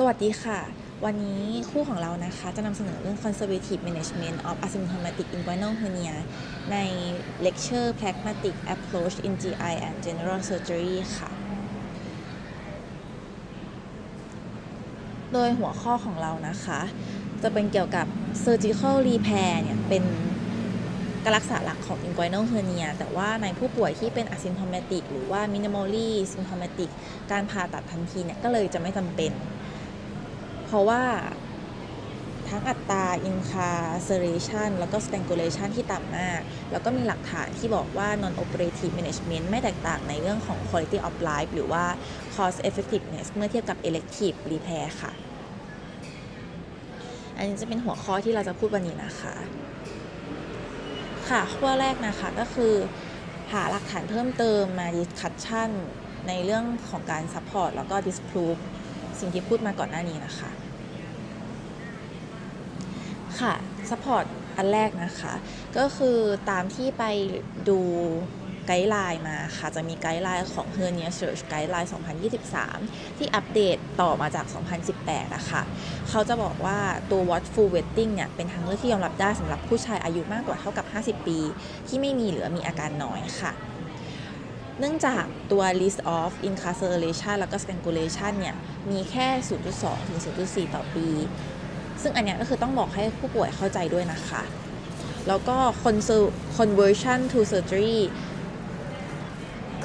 สวัสดีค่ะ วันนี้คู่ของเรานะคะ จะนำเสนอเรื่อง conservative management of asymptomatic inguinal hernia ใน lecture pragmatic approach in GI and general surgery ค่ะ โดยหัวข้อของเรานะคะ จะเป็นเกี่ยวกับ surgical repair เนี่ยเป็นการรักษาหลักของ inguinal hernia แต่ว่าในผู้ป่วยที่เป็น asymptomatic หรือว่า minimally symptomatic การผ่าตัดทันทีเนี่ยก็เลยจะไม่จำเป็น เพราะว่าทั้งอัตรา incarceration แล้วก็ strangulation ที่ต่ำมาก แล้วก็มีหลักฐานที่บอกว่า non operative management ไม่แตกต่างในเรื่องของ quality of life หรือว่า cost effectiveness เมื่อเทียบกับ elective repair ค่ะ อันนี้จะเป็นหัวข้อที่เราจะพูดวันนี้นะคะ ค่ะ ข้อแรกนะคะก็คือ หาหลักฐานเพิ่มเติมมา discussion ในเรื่องของการ support แล้วก็ disprove สิ่งที่พูดมาก่อนหน้านี้นะคะ ค่ะ support อันแรกนะคะ ก็คือตามที่ไปดูไกด์ไลน์มาค่ะ จะมีไกด์ไลน์ของ Hernia Search Guideline 2023 ที่อัปเดตต่อมาจาก 2018นะคะเขาจะบอกว่าตัว watchful waiting เนี่ย เป็นทางเลือกที่ยอมรับได้สำหรับผู้ชายอายุมากกว่าเท่ากับ 50 ปี ที่ไม่มีหรือมีอาการน้อยค่ะ เนื่องจากตัว list of incarceration แล้วก็ strangulation เนี่ย มีแค่ 0.2 ถึง 0.4 ต่อปี ซึ่งอันเนี้ยก็คือต้องบอกให้ผู้ป่วยเข้าใจด้วยนะคะ แล้วก็ conversion to surgery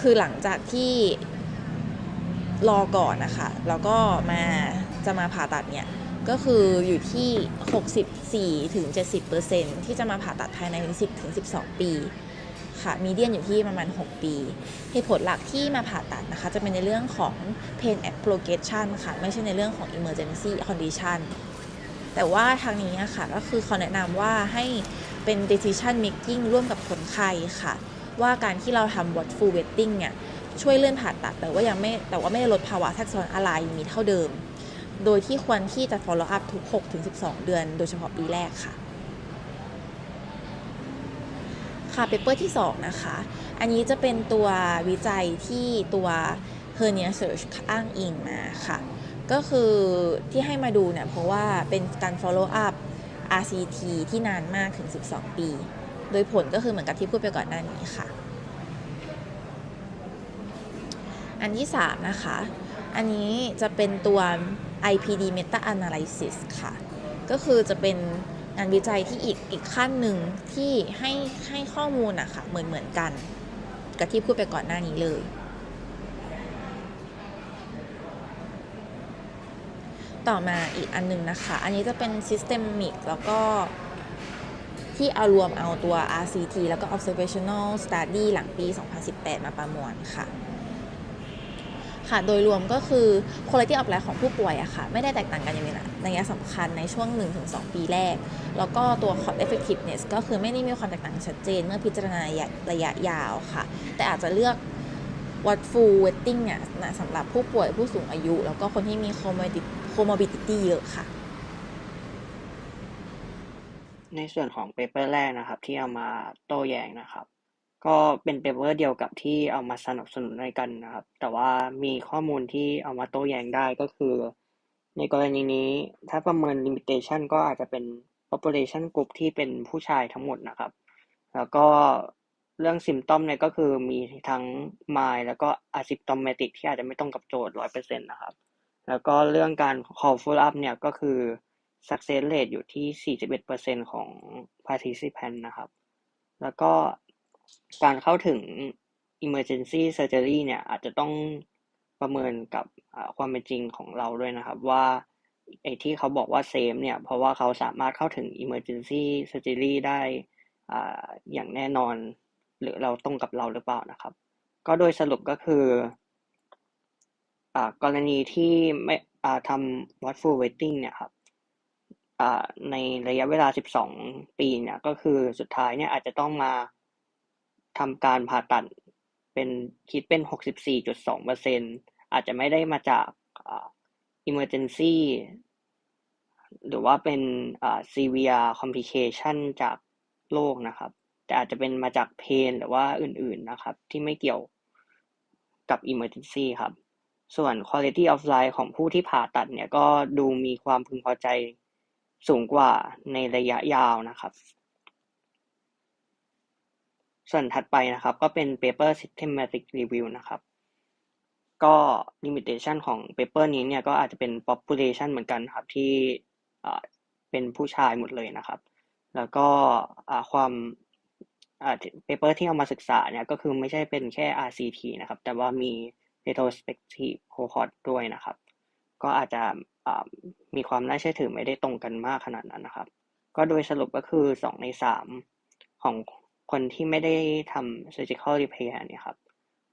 คือหลังจากที่รอก่อนนะคะ แล้วก็มาจะมาผ่าตัดเนี่ย ก็คืออยู่ที่ 64ถึง70%ที่จะมาผ่าตัดภายใน 10ถึง12 ปี ค่ะมีเดียนอยู่ที่ประมาณ 6 ปีเหตุผลหลักที่มาผ่าตัดนะคะ จะเป็นในเรื่องของ pain aggravation ค่ะ ไม่ใช่ในเรื่องของ emergency condition แต่ว่าทางนี้อะค่ะก็คือเขาแนะนำว่าให้เป็น decision making ร่วมกับคนไข้ค่ะ ว่าการที่เราทำ watchful waiting เนี่ยช่วยเลื่อนผ่าตัด แต่ว่ายังไม่แต่ว่าไม่ได้ลดภาวะแทรกซ้อนอะไรมีเท่าเดิม โดยที่ควรที่จะ follow up ทุก 6-12 เดือน โดยเฉพาะปีแรกค่ะ ค่ะเปเปอร์ที่ 2 นะคะ อันนี้จะเป็นตัววิจัยที่ตัว Hernia Search อ้างอิงมาค่ะ ก็คือที่ให้มาดูเนี่ยเพราะว่าเป็นการ follow up RCT ที่นานมากถึง 12 ปี โดยผลก็คือเหมือนกับที่พูดไปก่อนหน้านี้ค่ะ อันที่ 3 นะคะ อันนี้จะเป็นตัว IPD Meta Analysis ค่ะ ก็คือจะเป็น งานวิจัยที่อีกอีกขั้นหนึ่งที่ให้ให้ข้อมูลอะค่ะเหมือนเหมือนกัน กับที่พูดไปก่อนหน้านี้เลย ต่อมาอีกอันหนึงนะคะ อันนี้จะเป็น Systemic แล้วก็ที่เอารวมเอาตัว RCT แล้วก็ Observational Study หลังปี 2018 มาประมวลค่ะ ค่ะ โดยรวมก็คือ quality of life ของผู้ป่วยอะค่ะ ไม่ได้แตกต่างกันอย่างมีนัยสำคัญในช่วง 1-2 ปีแรก แล้วก็ตัว cost effectiveness ก็คือไม่ได้มีความแตกต่างชัดเจน เมื่อพิจารณาระยะยาวค่ะ แต่อาจจะเลือก watchful waiting เนี่ยนะสำหรับผู้ป่วยผู้สูงอายุ แล้วก็คนที่มี comorbidity comorbidity เยอะค่ะ ในส่วนของเปเปอร์แรกนะครับ ที่เอามาโต้แย้งนะครับ ก็เป็นเปเปอร์เดียวกับที่เอามาสนับสนุนด้วยกันนะครับ แต่ว่ามีข้อมูลที่เอามาโต้แย้งได้ก็คือ ในกรณีนี้ถ้าประเมิน limitation ก็อาจจะเป็น population group ที่เป็นผู้ชายทั้งหมดนะครับ แล้วก็เรื่อง symptom เนี่ยก็คือมีทั้ง mild แล้วก็ asymptomatic ที่อาจจะไม่ตรงกับโจทย์100%นะครับ แล้วก็เรื่องการ call follow up เนี่ยก็คือ success rate อยู่ที่ 41%ของ participant นะครับ แล้วก็ การเข้าถึง emergency surgery เนี่ย อาจจะต้องประเมินกับความเป็นจริงของเราด้วยนะครับ ว่าไอ้ที่เขาบอกว่า safe เนี่ย เพราะว่าเขาสามารถเข้าถึง emergency surgery ได้ออย่างแน่นอน หรือเราตรงกับเราหรือเปล่านะครับ ก็โดยสรุปก็คืออ่ากรณีที่ไม่อ่าทำ watchful waiting เนี่ยครับอ่าในระยะเวลา 12 ปีเนี่ยก็คือสุดท้ายเนี่ยอาจจะต้องมา ทำการผ่าตัดเป็นคิดเป็น 64.2%อาจจะไม่ได้มาจากอ่า emergency หรือว่าเป็น severe complication จากโรคนะครับ แต่อาจจะเป็นมาจาก pain หรือว่าอื่นๆนะครับ ที่ไม่เกี่ยวกับ emergency ครับ ส่วน quality of life ของผู้ที่ผ่าตัดเนี่ยก็ดูมีความพึงพอใจสูงกว่าในระยะยาวนะครับ ส่วนถัดไปนะครับ ก็เป็น paper systematic review นะครับ ก็ limitation ของ paper นี้เนี่ยก็อาจจะเป็น population เหมือนกันครับที่เป็นผู้ชายหมดเลยนะครับ แล้วก็ความ paper ที่เอามาศึกษาเนี่ยก็คือไม่ใช่เป็นแค่ RCT นะครับ แต่ว่ามี retrospective cohort ด้วยนะครับ ก็อาจจะมีความน่าเชื่อถือไม่ได้ตรงกันมากขนาดนั้นนะครับ ก็โดยสรุปก็คือสองในสามของ คนที่ไม่ได้ทำ surgical repair เนี่ยครับ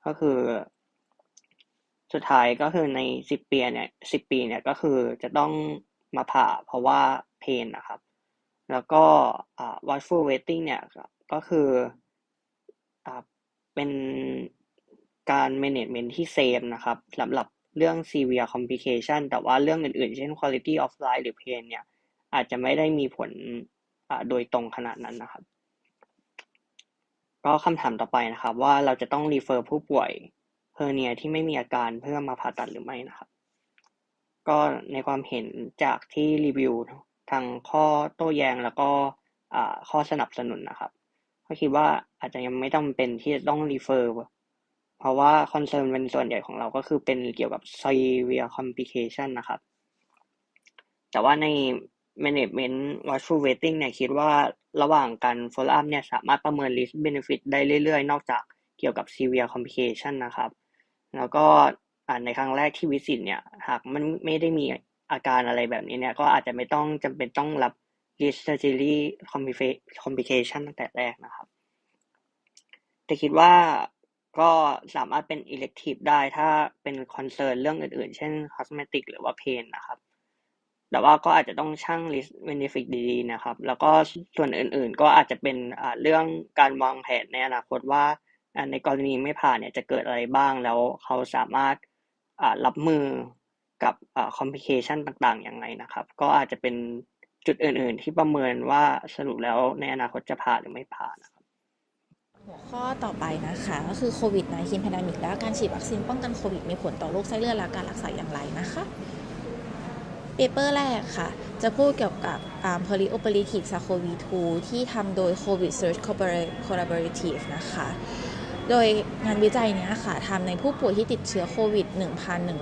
ก็คือ สุดท้ายก็คือในสิบปีเนี่ยสิบปีเนี่ยก็คือจะต้องมาผ่าเพราะว่าเพนนะครับ แล้วก็ watchful waiting เนี่ยก็คืออเป็นการ management ที่เซฟนะครับสำหรับเรื่อง severe complication แต่ว่าเรื่องอื่นๆ เช่น quality of life หรือ pain เนี่ย อาจจะไม่ได้มีผลโดยตรงขนาดนั้นนะครับ ก็คำถามต่อไปนะครับ ว่าเราจะต้อง refer ผู้ป่วยเฮอร์เนียที่ไม่มีอาการเพื่อมาผ่าตัดหรือไม่นะครับ ก็ในความเห็นจากที่รีวิวทางข้อโต้แย้งแล้วก็ข้อสนับสนุนนะครับ ก็คิดว่าอาจจะยังไม่จำเป็นที่จะต้อง refer เพราะว่าคอนเซิร์นเป็นส่วนใหญ่ของเราก็คือเป็นเกี่ยวกับ severe complication นะครับ แต่ว่าใน management watchful waiting เนี่ยคิดว่าระหว่างการ follow up เนี่ยสามารถประเมิน risk benefit ได้เรื่อยๆ นอกจากเกี่ยวกับ severe complication นะครับ แล้วก็อ่าในครั้งแรกที่วิสิตเนี่ยหากมันไม่ได้มีอาการอะไรแบบนี้เนี่ยก็อาจจะไม่ต้องจำเป็นต้องรับ risk surgery complication ตั้งแต่แรกนะครับ แต่คิดว่าก็สามารถเป็น elective ได้ถ้าเป็น concern เรื่องอื่นๆ เช่น cosmetic หรือว่า pain นะครับ แต่ว่าก็อาจจะต้องชั่ง risk benefit ดีๆนะครับ แล้วก็ส่วนอื่นๆ ก็อาจจะเป็นเรื่องการวางแผนในอนาคตว่าในกรณีไม่ผ่านเนี่ยจะเกิดอะไรบ้างแล้วเขาสามารถรับมือกับอ่า complication ต่างๆอย่างไรนะครับ ก็อาจจะเป็นจุดอื่นๆ ที่ประเมินว่าสรุปแล้วในอนาคตจะผ่านหรือไม่ผ่านนะครับหัวข้อต่อไปนะคะก็คือโควิด -19 pandemic และการฉีดวัคซีนป้องกันโควิดมีผลต่อโรคไส้เลื่อนและการรักษาอย่างไรนะคะ ปเปอร์แรกค่ะ จะพูดเกี่ยวกับ perioperative SARS-CoV-2 ที่ทำโดย COVID Search Collaborative นะคะ โดยงานวิจัยนี้ค่ะทำในผู้ป่วยที่ติดเชื้อโควิด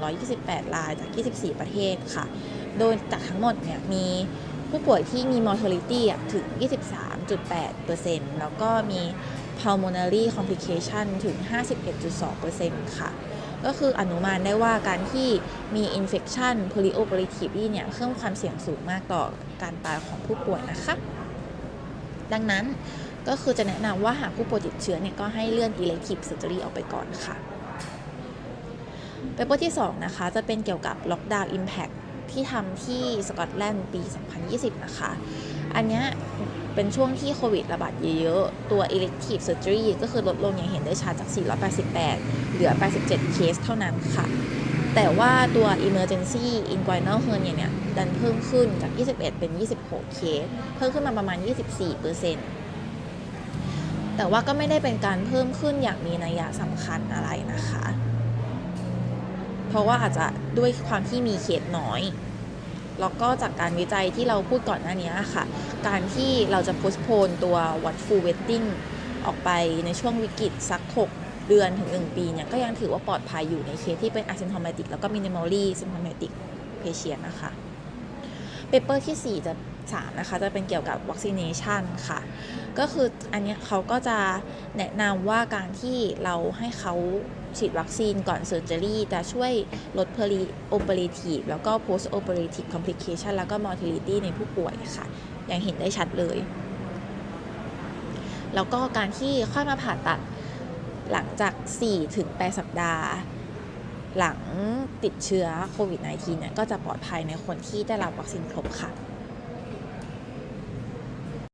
1,128 รายจาก 24 ประเทศค่ะ โดยจากทั้งหมดเนี่ยมีผู้ป่วยที่มี mortality ถึง 23.8%แล้วก็มี pulmonary complication ถึง 51.2%ค่ะ ก็คืออนุมานได้ว่าการที่มี infection perioperative เนี่ยเพิ่มความเสี่ยงสูงมากต่อการตายของผู้ป่วยนะคะ ดังนั้นก็คือจะแนะนำว่าหากผู้ป่วยติดเชื้อเนี่ยก็ให้เลื่อน elective surgery ออกไปก่อนค่ะเปเปอร์ที่ 2 นะคะ จะเป็นเกี่ยวกับ lockdown impact ที่ทำที่สกอตแลนด์ปี 2020 นะคะ อันเนี้ยเป็นช่วงที่โควิดระบาดเยอะๆ ตัว elective surgery ก็คือลดลงอย่างเห็นได้ชัดจาก 488 เหลือ 87 เคสเท่านั้นค่ะ แต่ว่าตัว emergency inguinal hernia เนี่ย ดันเพิ่มขึ้นจาก 21 เป็น 26 เคส เพิ่มขึ้นมาประมาณ 24เปอร์เซ็นต์แต่ว่าก็ไม่ได้เป็นการเพิ่มขึ้นอย่างมีนัยสำคัญอะไรนะคะ เพราะว่าอาจจะด้วยความที่มีเคสน้อย แล้วก็จากการวิจัยที่เราพูดก่อนหน้านี้ค่ะ การที่เราจะ postpon ตัว watchful waiting ออกไปในช่วงวิกฤตสัก 6 เดือนถึง 1 ปีเนี่ยก็ยังถือว่าปลอดภัยอยู่ในเคสที่เป็น asymptomatic แล้วก็ minimally symptomatic patient นะคะเปเปอร์ที่ 4 จะ 3 นะคะ จะเป็นเกี่ยวกับ vaccination ค่ะ ก็คืออันนี้เขาก็จะแนะนำว่าการที่เราให้เขาฉีดวัคซีนก่อนเซอร์เจอรี่จะช่วยลด peri-operative แล้วก็ post operative complication แล้วก็ mortality ในผู้ป่วยค่ะ อย่างเห็นได้ชัดเลย แล้วก็การที่ค่อยมาผ่าตัดหลังจาก 4 ถึง 8 สัปดาห์ หลังติดเชื้อโควิด -19 เนี่ยก็จะปลอดภัยในคนที่ได้รับวัคซีนครบค่ะ